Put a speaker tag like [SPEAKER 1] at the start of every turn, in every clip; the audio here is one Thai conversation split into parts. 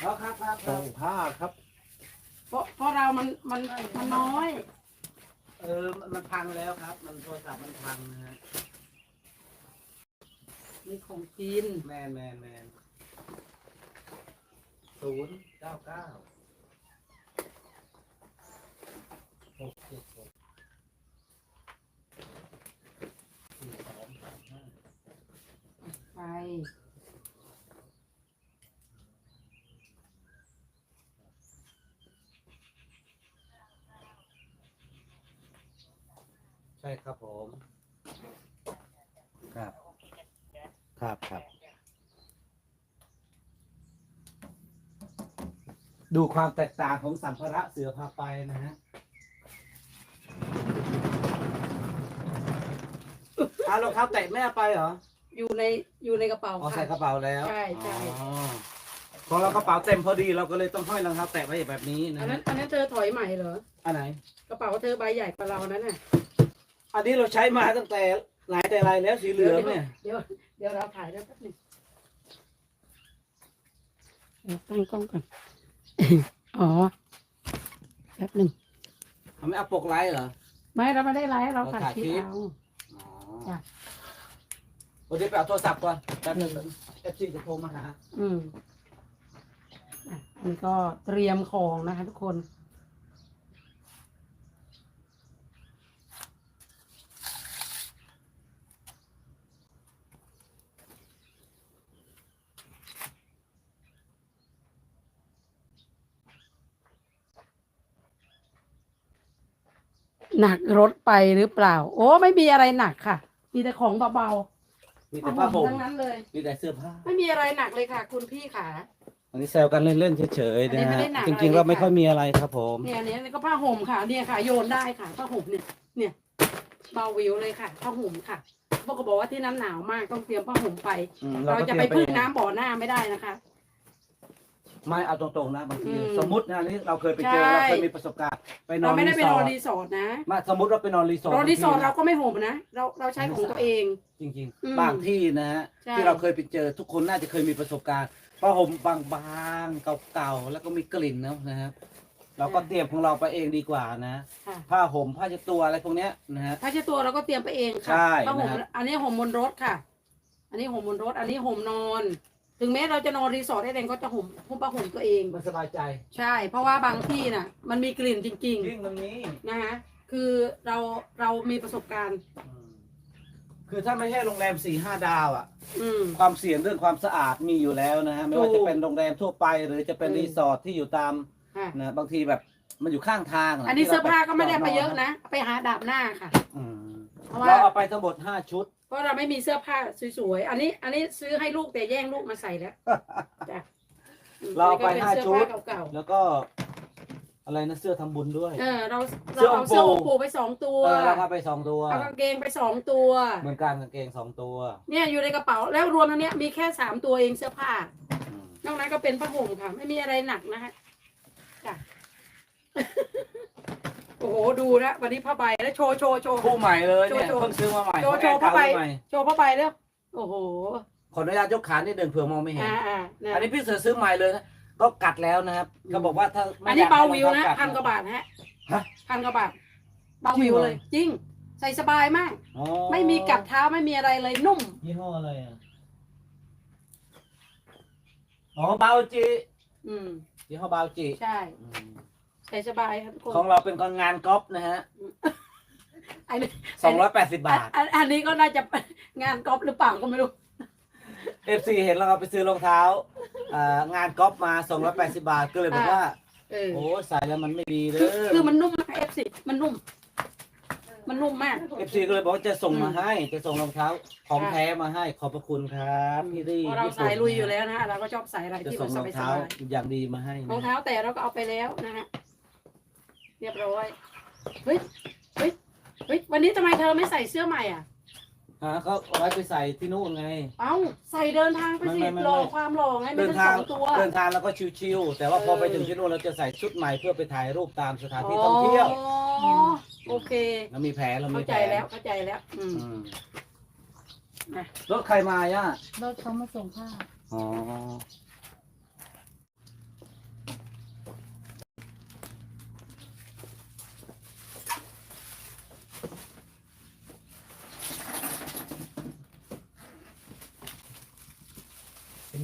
[SPEAKER 1] ครับครับครับค
[SPEAKER 2] ส่
[SPEAKER 1] รับ
[SPEAKER 2] งผ้าครับ
[SPEAKER 3] เพราะเพราะเรามันมันมันน้อย
[SPEAKER 1] เออมันพังแล้วครับ มันโทรศัพท์มันพังนะฮะ
[SPEAKER 3] มีของกิน
[SPEAKER 1] แมนแมนแมนศูนย์เก้าเก้าหกเจ็ดหกสี่สองสามห้า
[SPEAKER 3] ไป
[SPEAKER 1] ช่ครับผมครับครับครับ ดูความแตกต่างของสัมภาระเสือพาไปนะฮะอารองเท้าแตะแม่ไปเหรอ
[SPEAKER 3] อยู่ในอยู่ในกระเป๋า
[SPEAKER 1] เอา
[SPEAKER 3] ค่ะ
[SPEAKER 1] ใส่กระเป๋าแล้ว
[SPEAKER 3] ใช่ใช่
[SPEAKER 1] อ๋อพอเรากระเป๋าเต็มพอดีเราก็เลยต้องห้อยรองเท้าแตะไว้แบบนี้นะ
[SPEAKER 3] อันนั้น
[SPEAKER 1] ฮะ
[SPEAKER 3] อันนั้นเธอถอยใหม่เหรอ
[SPEAKER 1] อันไหน
[SPEAKER 3] กระเป๋าเธอใบใหญ่กว่าเรานั้นน่ะ
[SPEAKER 1] อันนี้เราใช้มาตั้งแต่หลายแต่ไรแล้วสีเหลืองเนี่ย
[SPEAKER 3] เดี๋ยวเดี๋ยวเราถ่ายได้แป๊บหนึงเดี๋ยวตั้งกล้องก่อน อ๋อ แป๊บหนึ่ง
[SPEAKER 1] ทำไมเอาปกไลท์เหรอ
[SPEAKER 3] ไม่เราไม่ได้ไลฟ์เรา
[SPEAKER 1] เรา
[SPEAKER 3] ถ่าย
[SPEAKER 1] ถ่าย
[SPEAKER 3] คลิป
[SPEAKER 1] คลิป
[SPEAKER 3] เอา
[SPEAKER 1] อ๋อ
[SPEAKER 3] จ้ะ
[SPEAKER 1] วันนี้ไปเอาโทรศัพท์ก่อนแป๊บนึงเอฟซีจะโทรมาหา
[SPEAKER 3] อืมอะอันนี้ก็เตรียมของนะคะทุกคน หนักรถไปหรือเปล่า โอ้ไม่มีอะไรหนักค่ะ มีแต่ของเบา
[SPEAKER 1] มี
[SPEAKER 3] ๆ
[SPEAKER 1] แต่ผ้าห่ม
[SPEAKER 3] ทั้งนั้นเลย
[SPEAKER 1] มีแต่เสื้อผ้า
[SPEAKER 3] ไม่มีอะไรหนักเลยค่ะ คุณพี่ขา
[SPEAKER 1] อันนี้แซวกันเล่นๆเฉยๆ
[SPEAKER 3] อันนี้
[SPEAKER 1] นะ
[SPEAKER 3] ไม่
[SPEAKER 1] ฮะ
[SPEAKER 3] ได้หนัก
[SPEAKER 1] จ
[SPEAKER 3] อะไร
[SPEAKER 1] ริงๆเรา
[SPEAKER 3] เลย
[SPEAKER 1] ไม่
[SPEAKER 3] ค่ะ
[SPEAKER 1] ค่อยมีอะไรครับผม
[SPEAKER 3] เนี่ยอันนี้ก็ผ้าห่มค่ะ เนี่ยค่ะ โยนได้ค่ะ ผ้าห่มเนี่ย เนี่ยเบาวิวเลยค่ะ ผ้าห่มค่ะพวกก็บอกว่าที่นั้นหนาวมากต้องเตรียมผ้าห่มไป
[SPEAKER 1] อืม
[SPEAKER 3] เรา
[SPEAKER 1] ก็
[SPEAKER 3] จะ
[SPEAKER 1] ต
[SPEAKER 3] ไป
[SPEAKER 1] ยม
[SPEAKER 3] พึ่งน้ำบ่อหน้าไม่ได้นะคะ
[SPEAKER 1] ไม่เอาตรงๆนะบางที
[SPEAKER 3] อืม
[SPEAKER 1] สมมตินะอันนี้เราเคยไปเจอ
[SPEAKER 3] ใช่
[SPEAKER 1] เราเคยมีประสบการณ์ไปนอ
[SPEAKER 3] เรา
[SPEAKER 1] น
[SPEAKER 3] ไม่ได้ไป
[SPEAKER 1] รี
[SPEAKER 3] น
[SPEAKER 1] ส
[SPEAKER 3] อ
[SPEAKER 1] อนร์ท
[SPEAKER 3] รีสอร์ทนะ
[SPEAKER 1] มาสมมติเราไปนอนรีสอร์ท
[SPEAKER 3] นอนรีสอร์ท
[SPEAKER 1] บงที
[SPEAKER 3] เราก็ไม่ห่มนะ เราเราใช้ของตัวเอง
[SPEAKER 1] จริง
[SPEAKER 3] อืม
[SPEAKER 1] ๆ บางที่นะฮะ
[SPEAKER 3] ใช่
[SPEAKER 1] ที่เราเคยไปเจอทุกคนน่าจะเคยมีประสบการณ์ผ้าห่มบางๆเก่าๆแล้วก็มีกลิ่นนะนะครับ เราก็เตรียมของเราไปเองดีกว่านะ
[SPEAKER 3] ค่ะ
[SPEAKER 1] ผ้าห่มผ้าเช็ดตัวอะไรพวกเนี้ยนะฮะ
[SPEAKER 3] ถ้าเช็ดตัวเราก็เตรียมไปเองค่ะ
[SPEAKER 1] ใช่
[SPEAKER 3] ผ้าห่ม
[SPEAKER 1] นะครับ
[SPEAKER 3] อันนี้ห่มบนรถค่ะ อันนี้ห่มบนรถ อันนี้ห่มนอน ถึงแม้เราจะนอนรีสอร์ทได้เองก็จะห่มห่มผ้าห่มตัวเอง
[SPEAKER 1] มันสบายใจ
[SPEAKER 3] ใช่ เพราะว่าบางที่น่ะ มันมีกลิ่นจริง
[SPEAKER 1] จริงตรงนี้
[SPEAKER 3] ๆ นะคะคือเราเรามีประสบการณ์
[SPEAKER 1] อืมคือถ้าไม่ใช่โรงแรมสี่ห้าดาวอะ
[SPEAKER 3] อืม
[SPEAKER 1] ความเสี่ยงเรื่องความสะอาดมีอยู่แล้วนะฮะ ไม่ว่า
[SPEAKER 3] ถู
[SPEAKER 1] จะ
[SPEAKER 3] ก
[SPEAKER 1] เป็นโรงแรมทั่วไป หรือจะเป็น
[SPEAKER 3] อืม
[SPEAKER 1] รีสอร์ทที่อยู่ตาม
[SPEAKER 3] ค่ะ
[SPEAKER 1] นะบางทีแบบมันอยู่ข้างทางะ
[SPEAKER 3] อันนี้
[SPEAKER 1] ที่
[SPEAKER 3] เสื้อผ้าก็ไม่ได้
[SPEAKER 1] จ
[SPEAKER 3] ไป
[SPEAKER 1] ดนน
[SPEAKER 3] เยอะนะ ไปหาดาบหน้าค่ะ
[SPEAKER 1] อืม
[SPEAKER 3] เพราะว่า
[SPEAKER 1] เราเอาไปทั้งหมดห้าชุด
[SPEAKER 3] เพราะเราไม่มีเสื้อผ้าสวยๆ อันนี้อันนี้ซื้อให้ลูกแต่แย่งลูกมาใส่แล้วจ้ะอืม
[SPEAKER 1] เราเอาไป
[SPEAKER 3] อันนี้ก็
[SPEAKER 1] ห้า
[SPEAKER 3] เป็น
[SPEAKER 1] ชุ
[SPEAKER 3] เสื้
[SPEAKER 1] ด
[SPEAKER 3] อผ้าเก่า
[SPEAKER 1] แล้วก็ อะไรนะเสื้อทำบุญด้วย
[SPEAKER 3] ๆเออเรา
[SPEAKER 1] เสื้
[SPEAKER 3] เรา
[SPEAKER 1] อ
[SPEAKER 3] เอาเสื้อ
[SPEAKER 1] โอ
[SPEAKER 3] โอ
[SPEAKER 1] โป
[SPEAKER 3] ปูไปสองตัว
[SPEAKER 1] เออเราเอาไปสองตัว
[SPEAKER 3] เอากางเกงไปสองตัว
[SPEAKER 1] เหมือนกันกางเกงสองตัว
[SPEAKER 3] เนี่ยอยู่ในกระเป๋าแล้วรวมทั้งเนี้ยมีแค่สามตัวเองเสื้อผ้า
[SPEAKER 1] อืม
[SPEAKER 3] นอกนั้นก็เป็นผ้าห่มค่ะ ไม่มีอะไรหนักนะฮะจ้ะ โอ้โหดูนะวันนี้ผ้าใบแล้วโชว์โชว์โชว์
[SPEAKER 1] คู่ใหม่เลยเนี่ย
[SPEAKER 3] โชว์
[SPEAKER 1] เพิ่งซื้อมาใหม่
[SPEAKER 3] โชว์
[SPEAKER 1] ของ
[SPEAKER 3] โชว์
[SPEAKER 1] แอน
[SPEAKER 3] ผ้าใบ
[SPEAKER 1] ใหม่
[SPEAKER 3] โชว์ผ้าใบแล้วโอ้โห
[SPEAKER 1] ขออนุญาตยกขานิดหนึ่งเผื่อมองไม่เห็น
[SPEAKER 3] อ่าอ่านะ
[SPEAKER 1] อันนี้พี่เสือซื้อใหม่เลยนะก็กัดแล้วนะครับเขาบอกว่าถ้าไม่
[SPEAKER 3] อันนี้
[SPEAKER 1] ยก
[SPEAKER 3] เบา
[SPEAKER 1] ให้
[SPEAKER 3] วิวนะ
[SPEAKER 1] รองเท้
[SPEAKER 3] พันกว่าบาทฮะ
[SPEAKER 1] ฮะ
[SPEAKER 3] พันกว่าบาทเบาวิวเลย จริง ใส่สบายมาก
[SPEAKER 1] อ๋อ
[SPEAKER 3] ไม่มีกัดเท้าไม่มีอะไรเลยนุ่ม
[SPEAKER 1] ยี่ห้ออะไรอะ อ๋อเบาจี
[SPEAKER 3] อืม
[SPEAKER 1] ยี่ห้อเบาจี
[SPEAKER 3] ใช่
[SPEAKER 1] อืม
[SPEAKER 3] ใส่สบายครับทุกคน
[SPEAKER 1] ของเราเป็นคนงานก๊อปนะฮะ
[SPEAKER 3] อันนี้
[SPEAKER 1] สองร้อยแปดสิบบาท
[SPEAKER 3] อันอันนี้ก็น่าจะงานกอล์ฟหรือเปล่าก็ไม่รู้
[SPEAKER 1] เอฟซีเห็นเราเอาไปซื้อรองเท้าอ่างานก๊อปมาสองร้อยแปดสิบาทก็เลยบอกว่า
[SPEAKER 3] เออ
[SPEAKER 1] โอ้ใส่แล้วมันไม่ดีเล
[SPEAKER 3] คือยคือมันนุ่มมากเอฟซีมันนุ่ม มันนุ่มมาก
[SPEAKER 1] เอฟซีก็เลยบอกว่าจะส่ง
[SPEAKER 3] อืม
[SPEAKER 1] มาให้ จะส่งรองเท้าของ
[SPEAKER 3] ค่ะ
[SPEAKER 1] แท้มาให้ขอบพระคุณครับพี่รี่
[SPEAKER 3] เพราะเรา
[SPEAKER 1] ญี่ปุ่น
[SPEAKER 3] สายลุยอยู่แล้วนะฮะเราก็ชอบใส่อะไร
[SPEAKER 1] จะ
[SPEAKER 3] ที่
[SPEAKER 1] ส่
[SPEAKER 3] มั
[SPEAKER 1] ง
[SPEAKER 3] นส
[SPEAKER 1] รอง
[SPEAKER 3] บาย
[SPEAKER 1] เท้าอย่างดีมาให้
[SPEAKER 3] รอง
[SPEAKER 1] นะ
[SPEAKER 3] เท้าแต่เราก็เอาไปแล้วนะฮะ เรียบร้อย เฮ้ย เฮ้ย เฮ้ย วันนี้ทำไมเธอไม่ใส่เสื้อใหม่อะ
[SPEAKER 1] ฮะเขาเอาไว้ไปใส่ที่นู่นไง
[SPEAKER 3] เอ้า ใส่เดินทางไปสิ
[SPEAKER 1] ไม่ไม่ไม่
[SPEAKER 3] หล่อความหล่อไงไม่
[SPEAKER 1] เดิน
[SPEAKER 3] ต้อง
[SPEAKER 1] ทาง
[SPEAKER 3] สองตัว
[SPEAKER 1] เดินทางแล้วก็ชิวๆแต่ว่าพอไป
[SPEAKER 3] เออ
[SPEAKER 1] ถึงที่นู่นเราจะใส่ชุดใหม่เพื่อไปถ่ายรูปตามสถานที่ท่องเที่ยว
[SPEAKER 3] อ๋อโอเค
[SPEAKER 1] เรามีแผนเรามี
[SPEAKER 3] เข้า
[SPEAKER 1] แผ
[SPEAKER 3] ใจ
[SPEAKER 1] น
[SPEAKER 3] แล้ว เข้าใจแล้ว อืม
[SPEAKER 1] อืม
[SPEAKER 3] นะ
[SPEAKER 1] รถใครมาย่าร
[SPEAKER 4] ถเขามาส่งผ้า
[SPEAKER 1] อ๋อ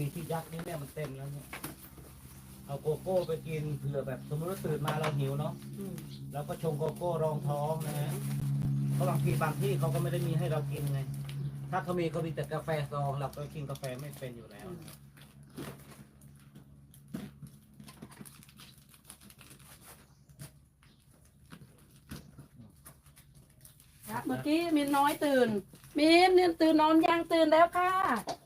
[SPEAKER 1] มีที่ยักษ์นี่เนี่ยมันเต็มแล้วเนี่ยเอาโกโก้ไปกินเผื่อแบบสมมติว่าตื่นมาเราหิวเนาะ
[SPEAKER 3] อืม
[SPEAKER 1] แล้วก็ชงโกโก้รองท้องนะฮะเพราะบางทีบางที่เขาก็ไม่ได้มีให้เรากินไง ถ้าเขามีเขามีแต่กาแฟซองเราก็กินกาแฟไม่เป็นอยู่แล้ว
[SPEAKER 3] ครับเมื่อกี้มินน้อยตื่นมินเนี่ยตื่นนอนยังตื่นแล้วค่ะ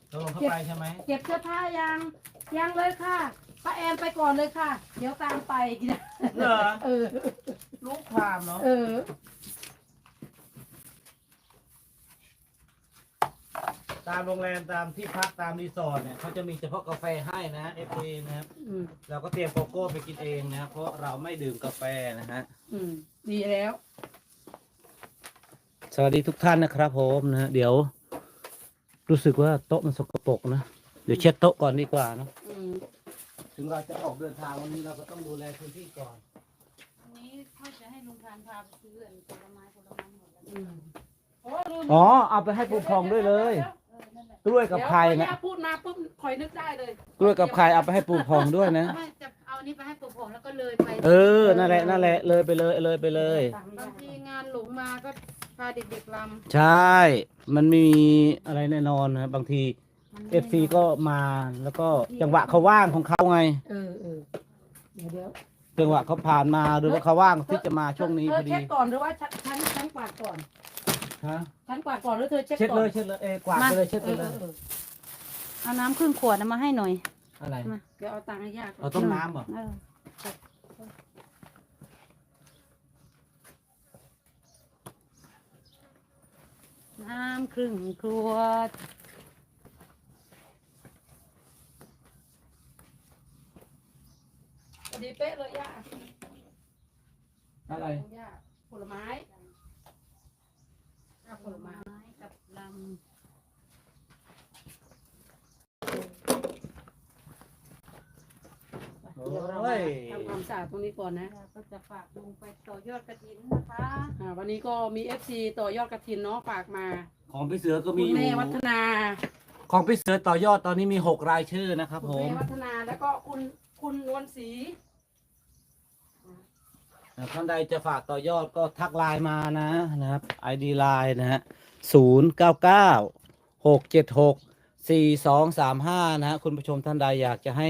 [SPEAKER 1] เราลงเข้าไปใช่ไหม
[SPEAKER 3] เก็บเสื้อผ้ายังยังเลยค่ะป้าแอนไปก่อนเลยค่ะ เดี๋ยวตามไปกิน
[SPEAKER 1] เหรอ
[SPEAKER 3] เออ
[SPEAKER 1] ลูกความเนาะ
[SPEAKER 3] เออ
[SPEAKER 1] ตามโรงแรมตามที่พักตามรีสอร์ทเนี่ยเขาจะมีเฉพาะกาแฟให้นะเอฟเอนะครับ
[SPEAKER 3] อืม
[SPEAKER 1] เราก็เตรียมโกโก้ไปกินเองนะเพราะเราไม่ดื่มกาแฟนะฮะ
[SPEAKER 3] อืมดีแล้ว
[SPEAKER 1] สวัสดีทุกท่านนะครับผมนะฮะเดี๋ยว รู้สึกว่าโต๊ะมันสกปรกนะ เดี๋ยวเช็ดโต๊ะก่อนดีกว่าเนอะ
[SPEAKER 3] อืม
[SPEAKER 1] ถึงเราจะออกเดินทางวันนี้เราก็ต้องดูแลพื้นที่ก่อน
[SPEAKER 2] วันนี้เขาจะให้ลุงทานพาไปซื้ออันผลไม้ผลไม้หมดแล้ว
[SPEAKER 3] อืมโอ้ลืม
[SPEAKER 1] อ๋อ เอาไปให้ปูพองด้วยเลย
[SPEAKER 2] เออนั่นแหละ
[SPEAKER 1] กล้วยกับไข่
[SPEAKER 3] เดี๋ยว
[SPEAKER 1] นะ
[SPEAKER 3] ย่าพูดมาปุ๊บคอยนึกได้เลย
[SPEAKER 1] กล้วยกับไข่เอาไปให้ปูพองด้วยนะ
[SPEAKER 2] ไม่จะเอานี้ไปให้ปู่ผมแล้วก็เลยไป
[SPEAKER 1] เออ นั่นแหละ นั่นแหละ เลยไปเลย เลยไปเลย
[SPEAKER 3] ตาม
[SPEAKER 2] บาง
[SPEAKER 3] ย่า
[SPEAKER 2] ทีงานหลงมาก็ พาเด็กๆล
[SPEAKER 1] ใช่ มันมีอะไรแน่นอนนะบางทีำเอฟซีก็มาแล้วก็จังหวะเขาว่างของเขาไง
[SPEAKER 3] เออเออเดี๋ยวเดี๋ยว
[SPEAKER 1] จังหวะเขาผ่านมาหรือว่าเขาว่างที่จะมาช่วงนี้
[SPEAKER 3] เธ
[SPEAKER 1] พ
[SPEAKER 3] อ
[SPEAKER 1] อดี
[SPEAKER 3] เช็คก่อนหรือว่าฉันฉันฉันกวาดก่อน
[SPEAKER 1] ฮะ
[SPEAKER 3] ฉันกวาดก่อนหรือเธอเช็ค
[SPEAKER 1] เช็ด
[SPEAKER 3] ก่อน
[SPEAKER 1] เลยเช็ดเลยเออกวาดไปเลยเช็ด
[SPEAKER 3] เอ
[SPEAKER 1] ไป
[SPEAKER 3] อ
[SPEAKER 1] เล
[SPEAKER 3] เอยอเออ
[SPEAKER 2] เอาน้ำครึ่งขวดเอามาให้หน่อย
[SPEAKER 1] อะไร
[SPEAKER 3] เดี๋ยวเอาตังค์ให้ย่าก่อน
[SPEAKER 1] เอาต้มน้ำเหรอ
[SPEAKER 2] เออน้ำครึ่งขวด
[SPEAKER 3] ดีเป๊ะเลยย่า
[SPEAKER 1] อะไร
[SPEAKER 3] ย่าผลไม้ผลไม้
[SPEAKER 2] กับล
[SPEAKER 3] เดี๋ยวเรามาทำความสะอาดตรงนี้ก่อนนะ
[SPEAKER 2] เราก็จะฝากลุงไปต่อยอดกระถินนะคะ
[SPEAKER 3] อ่าวันนี้ก็มีเอฟซีต่อยอดกระถินเนาะฝากมา
[SPEAKER 1] ของพี่เสือก็
[SPEAKER 3] คุ
[SPEAKER 1] มี
[SPEAKER 3] ณ
[SPEAKER 1] อยู่
[SPEAKER 3] แม่วัฒนา
[SPEAKER 1] ของพี่เสือต่อยอดตอนนี้มีหกรายชื่อนะครับ
[SPEAKER 3] คุณ
[SPEAKER 1] ผม
[SPEAKER 3] แม่วัฒนาแล้วก็คุณคุณนวลศรี
[SPEAKER 1] ท่านใดจะฝากต่อยอดก็ทักไลน์มานะนะครับ ID ไลน์นะฮะศูนย์เก้าเก้าหกเจ็ดหกสี่สองสามห้านะฮะคุณผู้ชมท่านใดอยากจะให้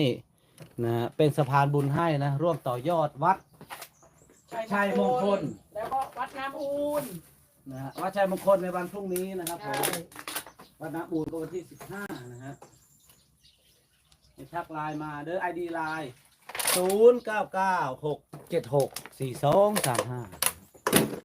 [SPEAKER 1] นะฮะเป็นสะพานบุญให้นะ ร่วมต่อยอดวัด ชัยมงคล
[SPEAKER 3] แล้วก็วัดน้ำอูน
[SPEAKER 1] นะฮะวัดชัยมงคลในวันพรุ่งนี้นะครับผมวัดน้ำอูนก็วันที่สิบห้านะฮะให้ทักไลน์มาเด้อไอดีไลน์ศูนย์เก้าเก้าหกเจ็ดหกสี่สองสามห้า